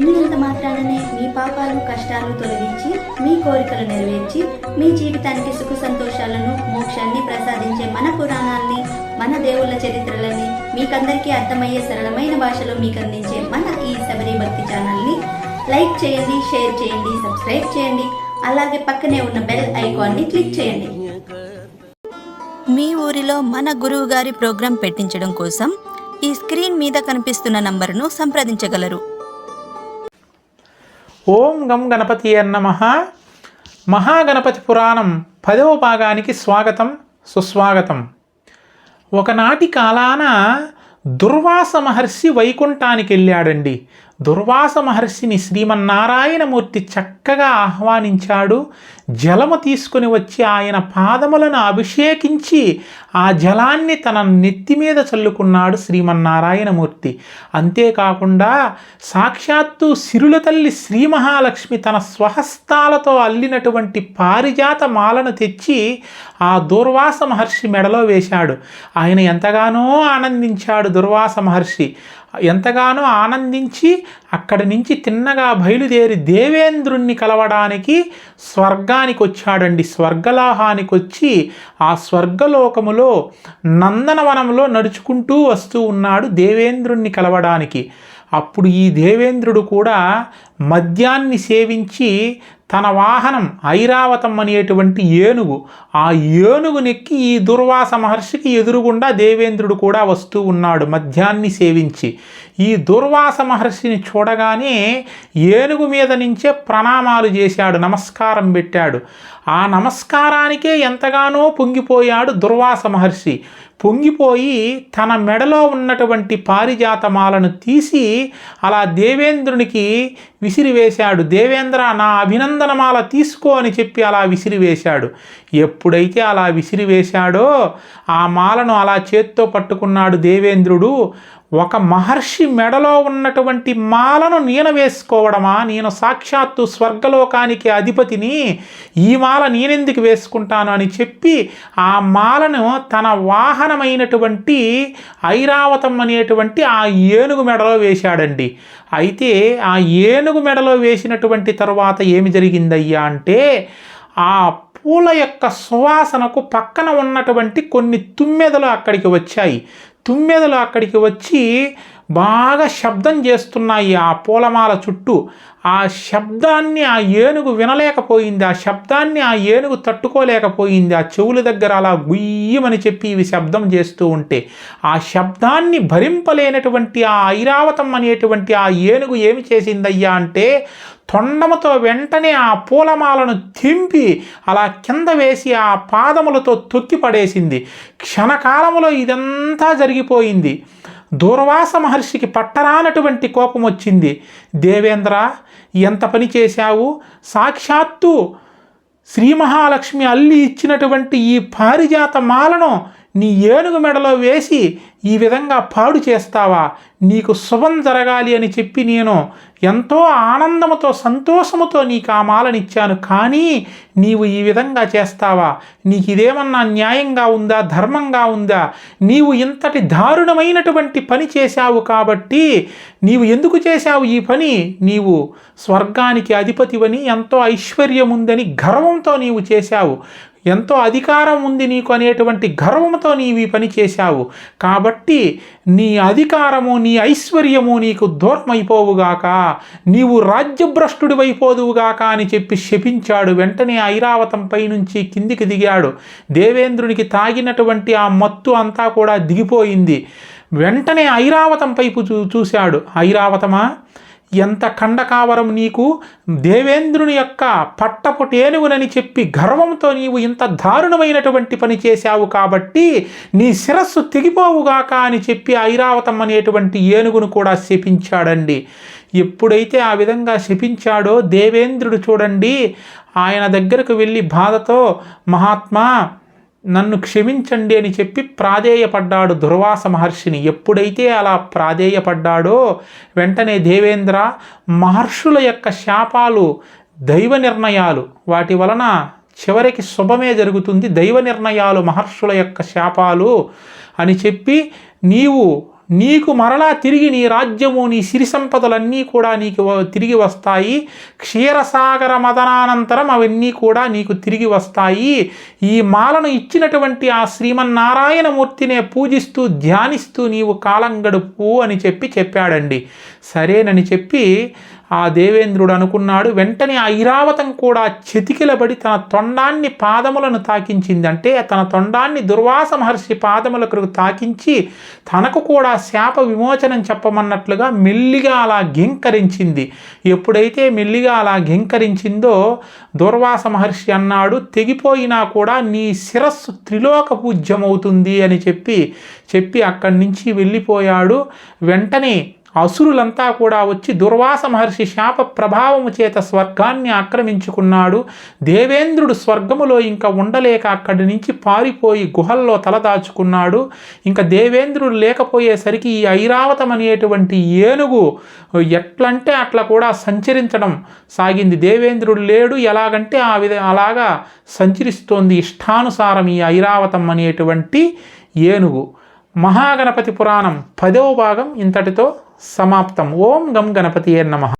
విన్నంత మాత్రాననే మీ పాపాలు కష్టాలు తొలగించి మీ కోరికలు నెరవేర్చి మీ జీవితానికి సుఖ సంతోషాలను మోక్షాన్ని ప్రసాదించే మన పురాణాల్ని మన దేవుళ్ళ చరిత్రలని మీకందరికీ అర్థమయ్యే సరళమైన భాషలో మీకు అందించే మన ఈ శబరి భక్తి ఛానల్ని లైక్ చేయండి షేర్ చేయండి సబ్స్క్రైబ్ చేయండి అలాగే పక్కనే ఉన్న బెల్ ఐకాన్ని క్లిక్ చేయండి. మీ ఊరిలో మన గురువు గారి ప్రోగ్రాం పెట్టించడం కోసం ఈ స్క్రీన్ మీద కనిపిస్తున్న నంబరును సంప్రదించగలరు. ఓం గం గణపతి నమ. మహాగణపతి పురాణం పదవ భాగానికి స్వాగతం సుస్వాగతం. ఒకనాటి కాలాన దుర్వాస మహర్షి వైకుంఠానికి వెళ్ళాడండి. దుర్వాస మహర్షిని శ్రీమన్నారాయణమూర్తి చక్కగా ఆహ్వానించాడు. జలము తీసుకుని వచ్చి ఆయన పాదములను అభిషేకించి ఆ జలాన్ని తన నెత్తి మీద చల్లుకున్నాడు శ్రీమన్నారాయణమూర్తి. అంతేకాకుండా సాక్షాత్తు సిరుల తల్లి శ్రీ మహాలక్ష్మి తన స్వహస్తాలతో అల్లినటువంటి పారిజాత మాలను తెచ్చి ఆ దుర్వాస మహర్షి మెడలో వేశాడు. ఆయన ఎంతగానో ఆనందించాడు దుర్వాస మహర్షి. ఎంతగానో ఆనందించి అక్కడి నుంచి తిన్నగా బయలుదేరి దేవేంద్రుణ్ణి కలవడానికి స్వర్గానికి వచ్చాడండి స్వర్గలాహానికి వచ్చి ఆ స్వర్గలోకములో నందనవనంలో నడుచుకుంటూ వస్తూ ఉన్నాడు దేవేంద్రుణ్ణి కలవడానికి. అప్పుడు ఈ దేవేంద్రుడు కూడా మద్యాన్ని సేవించి తన వాహనం ఐరావతం అనేటువంటి ఏనుగు ఆ ఏనుగునెక్కి ఈ దుర్వాస మహర్షికి ఎదురుగుండా దేవేంద్రుడు కూడా వస్తూ ఉన్నాడు మద్యాన్ని సేవించి. ఈ దుర్వాస మహర్షిని చూడగానే ఏనుగు మీద నుంచే ప్రణామాలు చేశాడు నమస్కారం పెట్టాడు. ఆ నమస్కారానికే ఎంతగానో పొంగిపోయాడు దుర్వాస మహర్షి. పొంగిపోయి తన మెడలో ఉన్నటువంటి పారిజాతమాలను తీసి అలా దేవేంద్రునికి విసిరివేశాడు. దేవేంద్ర నా అభినందనమాల తీసుకో అని చెప్పి అలా విసిరివేశాడు. ఎప్పుడైతే అలా విసిరివేశాడో ఆ మాలను అలా చేత్తో పట్టుకున్నాడు దేవేంద్రుడు. ఒక మహర్షి మెడలో ఉన్నటువంటి మాలను నేను వేసుకోవడమా నేను సాక్షాత్తు స్వర్గలోకానికి అధిపతిని ఈ మాల నేనెందుకు వేసుకుంటాను అని చెప్పి ఆ మాలను తన వాహనమైనటువంటి ఐరావతం అనేటువంటి ఆ ఏనుగు మెడలో వేశాడండి. అయితే ఆ ఏనుగు మెడలో వేసినటువంటి తర్వాత ఏమి జరిగిందయ్యా అంటే ఆ పూల యొక్క సువాసనకు పక్కన ఉన్నటువంటి కొన్ని తుమ్మెదలు అక్కడికి వచ్చాయి. తుమ్మెదలు అక్కడికి వచ్చి బాగా శబ్దం చేస్తున్నాయి ఆ పూలమాల చుట్టూ. ఆ శబ్దాన్ని ఆ ఏనుగు వినలేకపోయింది. ఆ శబ్దాన్ని ఆ ఏనుగు తట్టుకోలేకపోయింది. ఆ చెవుల దగ్గర అలా గుయ్యమని చెప్పి ఇవి శబ్దం చేస్తూ ఉంటే ఆ శబ్దాన్ని భరింపలేనటువంటి ఆ ఐరావతం అనేటువంటి ఆ ఏనుగు ఏమి చేసిందయ్యా అంటే తొండముతో వెంటనే ఆ పూలమాలను తింపి అలా కింద వేసి ఆ పాదములతో తొక్కి పడేసింది క్షణకాలములో ఇదంతా జరిగిపోయింది. దూర్వాస మహర్షికి పట్టరానటువంటి కోపం వచ్చింది. దేవేంద్ర ఎంత పని చేశావు? సాక్షాత్తు శ్రీ మహాలక్ష్మి అల్లి ఇచ్చినటువంటి ఈ పారిజాత మాలను నీ ఏనుగు మెడలో వేసి ఈ విధంగా పాడు చేస్తావా? నీకు శుభం జరగాలి అని చెప్పి నేను ఎంతో ఆనందముతో సంతోషముతో నీకు ఆ మాలనిచ్చాను కానీ నీవు ఈ విధంగా చేస్తావా? నీకు ఇదేమన్నా న్యాయంగా ఉందా? ధర్మంగా ఉందా? నీవు ఇంతటి దారుణమైనటువంటి పని చేశావు కాబట్టి నీవు ఎందుకు చేశావు ఈ పని? నీవు స్వర్గానికి అధిపతివని ఎంతో ఐశ్వర్యం ఉందని గర్వంతో నీవు చేశావు. ఎంతో అధికారం ఉంది నీకు అనేటువంటి గర్వంతో నీవి పని చేశావు. కాబట్టి నీ అధికారము నీ ఐశ్వర్యము నీకు దూరమైపోవుగాక నీవు రాజ్యభ్రష్టుడివైపోదువుగాక అని చెప్పి శపించాడు. వెంటనే ఐరావతంపై నుంచి కిందికి దిగాడు. దేవేంద్రునికి తాగినటువంటి ఆ మత్తు అంతా కూడా దిగిపోయింది. వెంటనే ఐరావతం వైపు చూ చూశాడు. ఐరావతమా? ఎంత ఖండకావరం నీకు? దేవేంద్రుని యొక్క పట్టపు టేనుగునని చెప్పి గర్వంతో నీవు ఇంత దారుణమైనటువంటి పని చేశావు కాబట్టి నీ శిరస్సు తెగిపోవుగాక అని చెప్పి ఐరావతం అనేటువంటి ఏనుగును కూడా శపించాడండి. ఎప్పుడైతే ఆ విధంగా శపించాడో దేవేంద్రుడు చూడండి ఆయన దగ్గరకు వెళ్ళి బాధతో మహాత్మా నన్ను క్షమించండి అని చెప్పి ప్రాధేయపడ్డాడు దుర్వాస మహర్షిని. ఎప్పుడైతే అలా ప్రాధేయపడ్డాడో వెంటనే దేవేంద్ర మహర్షుల యొక్క శాపాలు దైవ నిర్ణయాలు వాటి వలన చివరికి శుభమే జరుగుతుంది. దైవ నిర్ణయాలు మహర్షుల యొక్క శాపాలు అని చెప్పి నీవు నీకు మరలా తిరిగి నీ రాజ్యము నీ సిరి సంపదలన్నీ కూడా నీకు వ- తిరిగి వస్తాయి. క్షీరసాగర మదనానంతరం అవన్నీ కూడా నీకు తిరిగి వస్తాయి. ఈ మాలను ఇచ్చినటువంటి ఆ శ్రీమన్నారాయణమూర్తినే పూజిస్తూ ధ్యానిస్తూ నీవు కాలం గడుపు అని చెప్పి చెప్పాడండి. సరేనని చెప్పి ఆ దేవేంద్రుడు అనుకున్నాడు వెంటనే ఆ ఐరావతం కూడా చెతికిలబడి తన తొండాన్ని పాదములను తాకించింది. అంటే తన తొండాన్ని దుర్వాస మహర్షి పాదములకు తాకించి తనకు కూడా శాప విమోచనం చెప్పమన్నట్లుగా మెల్లిగా అలా ఘింకరించింది. ఎప్పుడైతే మెల్లిగా అలా ఘింకరించిందో దుర్వాస మహర్షి అన్నాడు తెగిపోయినా కూడా నీ శిరస్సు త్రిలోక పూజ్యమవుతుంది అని చెప్పి చెప్పి అక్కడి నుంచి వెళ్ళిపోయాడు. వెంటనే అసురులంతా కూడా వచ్చి దుర్వాస మహర్షి శాప ప్రభావము చేత స్వర్గాన్ని ఆక్రమించుకున్నాడు. దేవేంద్రుడు స్వర్గములో ఇంకా ఉండలేక అక్కడి నుంచి పారిపోయి గుహల్లో తలదాచుకున్నాడు. ఇంకా దేవేంద్రుడు లేకపోయేసరికి ఈ ఐరావతం అనేటువంటి ఏనుగు ఎట్లంటే అట్లా కూడా సంచరించడం సాగింది. దేవేంద్రుడు లేడు. ఎలాగంటే ఆ విధ అలాగా సంచరిస్తోంది ఇష్టానుసారం ఈ ఐరావతం అనేటువంటి ఏనుగు. మహాగణపతి పురాణం పదవ భాగం ఇంతటితో సమాప్తం. ఓం గం గణపతియే నమ.